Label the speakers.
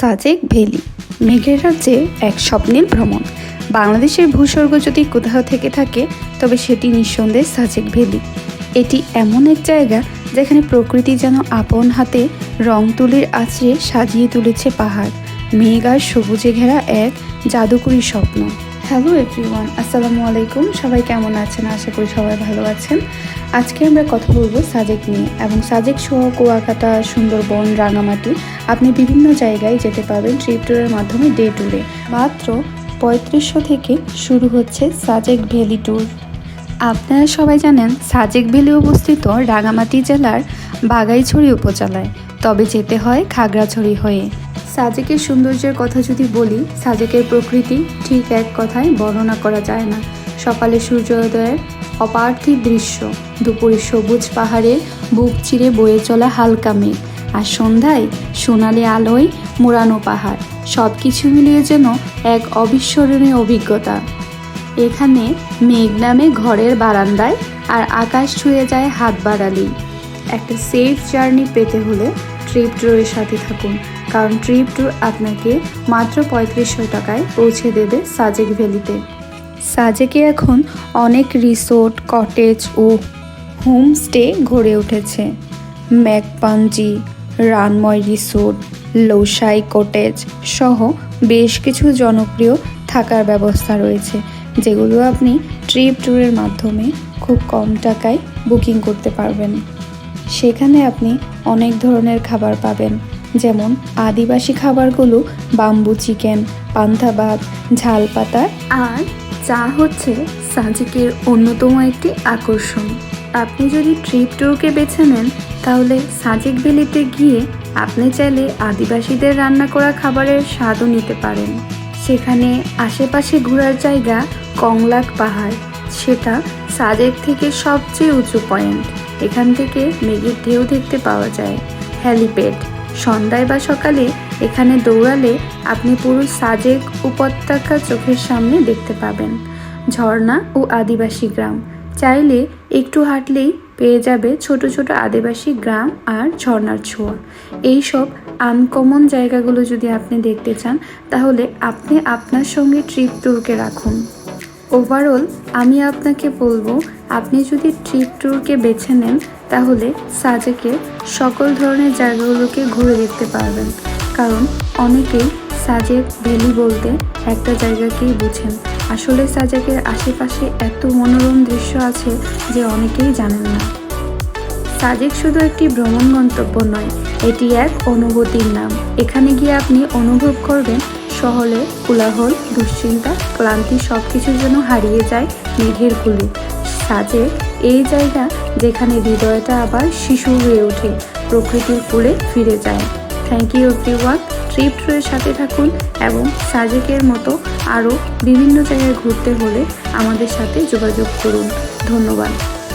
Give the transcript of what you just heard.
Speaker 1: Sajek valley মেঘের রাজ্যে এক স্বপ্নের ভ্রমণ। বাংলাদেশের ভূস্বর্গ যদি কোথাও থেকে থাকে, তবে সেটি নিঃসন্দেহে সাজেক ভ্যালি এটি এমন এক জায়গা যেখানে প্রকৃতি যেন আপন হাতে রং তুলির আছড়ে সাজিয়ে তুলেছে পাহাড়। মেঘ আর সবুজে ঘেরা এক জাদুকরী স্বপ্ন। হ্যালো এভরিওয়ান, আসসালামু আলাইকুম। সবাই কেমন আছেন? আশা করি সবাই ভালো আছেন। আজকে আমরা কথা বলব সাজেক নিয়ে এবং সাজেক সহ কুয়াকাটা, সুন্দরবন, রাঙামাটি, আপনি বিভিন্ন জায়গায় যেতে পারবেন ট্রিপ ট্যুরের মাধ্যমে ডে ট্যুরে। মাত্র পঁয়ত্রিশশো থেকে শুরু হচ্ছে সাজেক ভ্যালি ট্যুর। আপনারা সবাই জানেন, সাজেক ভ্যালি অবস্থিত রাঙামাটি জেলার বাগাইছড়ি উপজেলায়। তবে যেতে হয় খাগড়াছড়ি হয়ে। সাজেকের সৌন্দর্যের কথা যদি বলি, সাজেকের প্রকৃতি ঠিক এক কথায় বর্ণনা করা যায় না। সকালে সূর্যোদয়ের অপার্থিব দৃশ্য, দুপুরে সবুজ পাহাড়ে বুক চিরে বয়ে চলা হালকা মেঘ, আর সন্ধ্যায় সোনালি আলোয় মোড়ানো পাহাড় সব কিছু মিলিয়ে যেন এক অবিস্মরণীয় অভিজ্ঞতা। এখানে মেঘ নামে ঘরের বারান্দায় আর আকাশ ছুঁয়ে যায় হাত বাড়ালেই। একটা সেফ জার্নি পেতে হলে ট্রিপ ট্যুরের সাথে থাকুন। কারণ ট্রিপ ট্যুর আপনাকে মাত্র পঁয়ত্রিশশো টাকায় পৌঁছে দেবে সাজেক ভ্যালিতে। সাজেকে এখন অনেক রিসোর্ট, কটেজ ও হোমস্টে গড়ে উঠেছে। ম্যাকপাঞ্জি, রানময় রিসোর্ট লৌসাই কটেজ সহ বেশ কিছু জনপ্রিয় থাকার ব্যবস্থা রয়েছে, যেগুলো আপনি ট্রিপ ট্যুরের মাধ্যমে খুব কম টাকায় বুকিং করতে পারবেন। সেখানে আপনি অনেক ধরনের খাবার পাবেন যেমন আদিবাসী খাবারগুলো বাম্বু চিকেন পান্থা ভাত ঝাল পাতা আর চা হচ্ছে সাজিকের অন্যতম একটি আকর্ষণ। আপনি যদি ট্রিপ ট্যুরকে বেছে নেন, তাহলে সাজেক ভ্যালিতে গিয়ে আপনি চাইলে আদিবাসীদের রান্না করা খাবারের স্বাদও নিতে পারেন। সেখানে আশেপাশে ঘোরার জায়গা কংলাক পাহাড়। সেটা সাজেক থেকে সবচেয়ে উঁচু পয়েন্ট। এখান থেকে মেঘের ঢেউ দেখতে পাওয়া যায়। হ্যালিপ্যাড। সন্ধ্যায় বা সকালে এখানে দৌড়ালে আপনি পুরো সাজেক উপত্যকা চোখের সামনে দেখতে পাবেন। ঝর্ণা ও আদিবাসী গ্রাম। চাইলে একটু হাঁটলেই পেয়ে যাবে ছোট ছোট আদিবাসী গ্রাম আর ঝর্ণার ছোঁয়া। এইসব আনকমন জায়গাগুলো যদি আপনি দেখতে চান, তাহলে আপনি আপনার সঙ্গে ট্রিপ ট্যুরকে রাখুন। ওভারঅল আমি আপনাকে বলব, আপনি যদি ট্রিপ ট্যুরকে বেছে নেন তাহলে সাজেকে সকল ধরনের জায়গাগুলোকে ঘুরে দেখতে পারবেন। কারণ অনেকেই সাজেক ভ্যালি বলতে একটা জায়গাকেই বুঝেন। আসলে সাজেকের আশেপাশে এত মনোরম দৃশ্য আছে যে অনেকেই জানেন না। সাজেক শুধু একটি ভ্রমণ গন্তব্য নয়, এটি এক অনুভূতির নাম। এখানে গিয়ে আপনি অনুভব করবেন শহরে কোলাহল, দুশ্চিন্তা, ক্লান্তি সব কিছু যেন হারিয়ে যায় মেঘের কুলে। সাজে এই জায়গা যেখানে হৃদয়টা আবার শিশু হয়ে ওঠে, প্রকৃতির কোলে ফিরে যায়। থ্যাংক ইউ এভরিওয়ান ট্রিপ ট্রুয়ের সাথে থাকুন এবং সাজেকের মতো আরও বিভিন্ন জায়গায় ঘুরতে হলে আমাদের সাথে যোগাযোগ করুন। ধন্যবাদ।